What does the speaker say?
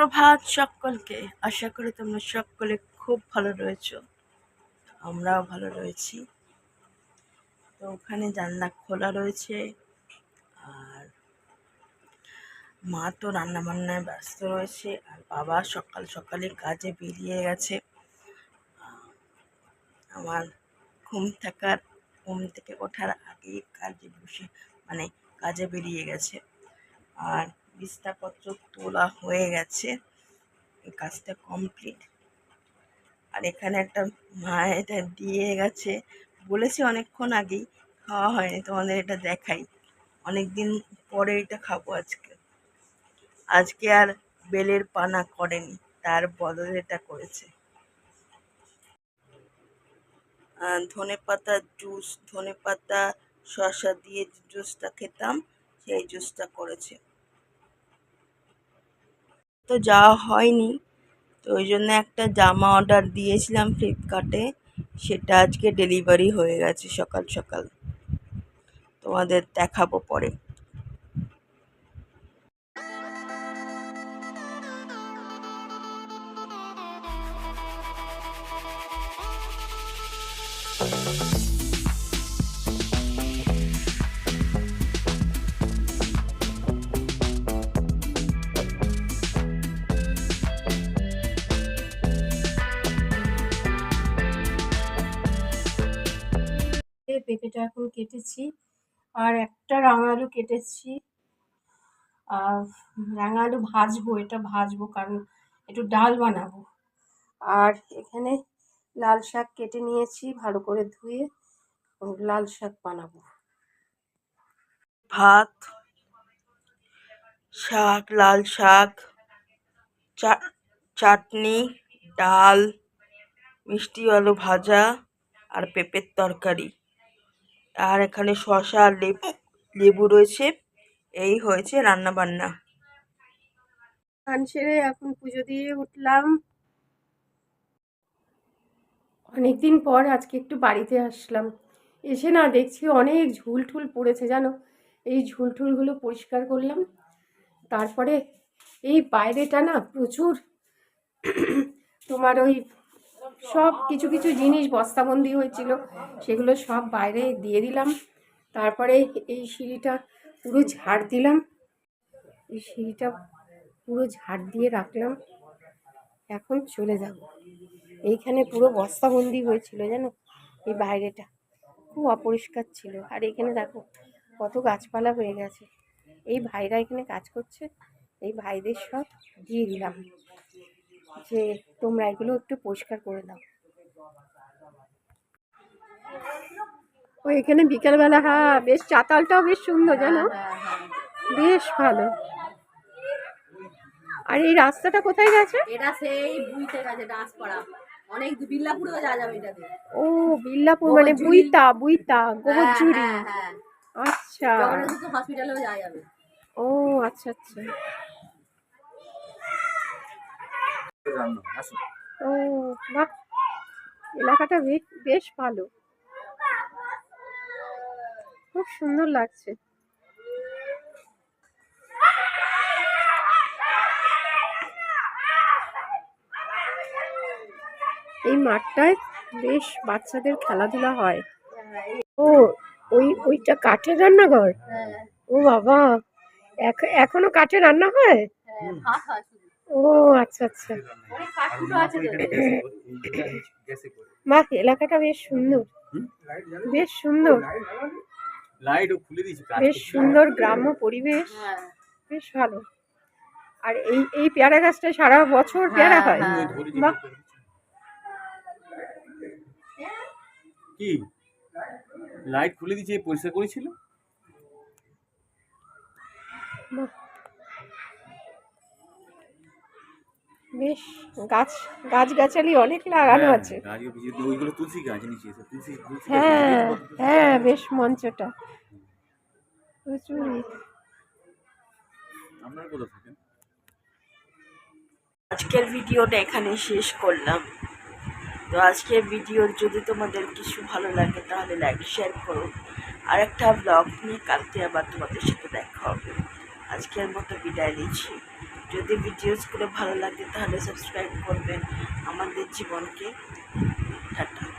সুপ্রভাত সকলকে। আশা করি তোমরা সকলে খুব ভালো রয়েছো। আমরাও ভালো রয়েছি। তো ওখানে জানলা খোলা রয়েছে। আর মা তো রান্না বান্নায় ব্যস্ত রয়েছে। আর বাবা সকাল সকালে কাজে বেরিয়ে গেছে। আমার ঘুম থাকার ঘুম থেকে ওঠার আগে কাজে বসে মানে কাজে বেরিয়ে গেছে। আর বিছনাপত্র তোলা হয়ে গেছে। এই কাজটা কমপ্লিট আর এখানে একটা মা এটা দিয়ে গেছে। বলেছি অনেকক্ষণ আগেই, খাওয়া হয়নি, তোমাদের এটা দেখাই। অনেক দিন পরে এটা খাব আজকে। আজকে আর বেলের পানা করেনি, তার বদলে এটা করেছে। ধনে পাতার জুস ধনে পাতা, শসা দিয়ে জুসটা খেতাম, সেই জুসটা করেছে। তো যাওয়া হয়নি। তো ওই জন্য একটা জামা অর্ডার দিয়েছিলাম ফ্লিপকার্টে সেটা আজকে ডেলিভারি হয়ে গেছে সকাল সকাল। তোমাদের দেখাবো পরে। এই পেঁপেটা এখন কেটেছি। আর একটা রাঙা আলু কেটেছি। আর রাঙা আলু ভাজবো, এটা ভাজবো কারণ একটু ডাল বানাবো। আর এখানে লাল শাক কেটে নিয়েছি, ভালো করে ধুয়ে লাল শাক বানাবো। ভাত, শাক, লাল শাক চাটনি, ডাল, মিষ্টি আলু ভাজা, আর পেঁপের তরকারি। আর এখানে আর লেবু লেবু রয়েছে। এই হয়েছে রান্না বান্না সেরে এখন পুজো দিয়ে উঠলাম। অনেকদিন পর আজকে একটু বাড়িতে আসলাম। এসে না দেখছি অনেক ঝুল ঠুল পড়েছে, জানো? এই ঝুল ঠুলগুলো পরিষ্কার করলাম। তারপরে এই বাইরেটা না প্রচুর। তোমার ওই সব কিছু কিছু জিনিস বস্তাবন্দি হয়েছিল, সেগুলো সব বাইরে দিয়ে দিলাম। তারপরে এই সিঁড়িটা পুরো ঝাড় দিলাম। এই সিঁড়িটা পুরো ঝাড় দিয়ে রাখলাম। এখন চলে যাব। এইখানে পুরো বস্তাবন্দি হয়েছিল জানো? এই বাইরেটা খুব অপরিষ্কার ছিল। আর এখানে দেখো কত গাছপালা হয়ে গেছে। এই ভাইরা এখানে কাজ করছে, এই ভাইদের সব দিয়ে দিলাম। যে তোমরা এগুলো একটু পরিষ্কার করে দাও। ও এখানে বিকেলবেলা হ্যাঁ বেশ চাতালটাও বেশ সুন্দর জানো? বেশ ভালো। আর এই রাস্তাটা কোথায় গেছে? এটা সেই বুইতে গেছে অনেক বিল্লাপুরেও যাওয়া যাবে ও বিল্লাপুর মানে বুইতা বুইতা হ্যাঁ, হ্যাঁ, আচ্ছা। হ্যাঁ। হসপিটালেও যাওয়া যাবে। ও আচ্ছা আচ্ছা। ও বাহ। এলাকাটা বেশ বেশ ভালো। খুব সুন্দর লাগছে। এই মাঠটায় বেশ বাচ্চাদের খেলাধুলা হয়। ও ওই ওইটা কাঠের রান্নাঘর? হ্যাঁ ও বাবা এখনও কাঠে রান্না হয়? হ্যাঁ, হয় ও আচ্ছা আচ্ছা। বাহ এলাকাটা বেশ সুন্দর। বেশ সুন্দর। লাইটও খুলে দিয়েছি বেশ সুন্দর গ্রাম্য পরিবেশ। হ্যাঁ। বেশ ভালো। আর এই এই পেয়ারা গাছটা সারা বছর পেয়ারা হ্যাঁ, হয়। হ্যাঁ। বাহ কি? লাইট খুলে দিয়েছে পরিষ্কার করেছিল? বেশ গাছ গাছগাছালি অনেক লাগানো হ্যাঁ, আছে। গাছ হ্যাঁ হ্যাঁ বেশ মঞ্চটা। প্রচুরই আজকের ভিডিওটা এখানে শেষ করলাম। তো আজকের ভিডিও যদি তোমাদের কিছু ভালো লাগে তাহলে লাইক শেয়ার করো। আর একটা ব্লগ নিয়ে কালকে আবার তোমাদের সাথে দেখা হবে। আজকের মতো বিদায় নিচ্ছি। যদি ভিডিওসগুলো ভালো লাগে তাহলে সাবস্ক্রাইব করবেন আমাদের জীবনকে। টাটা।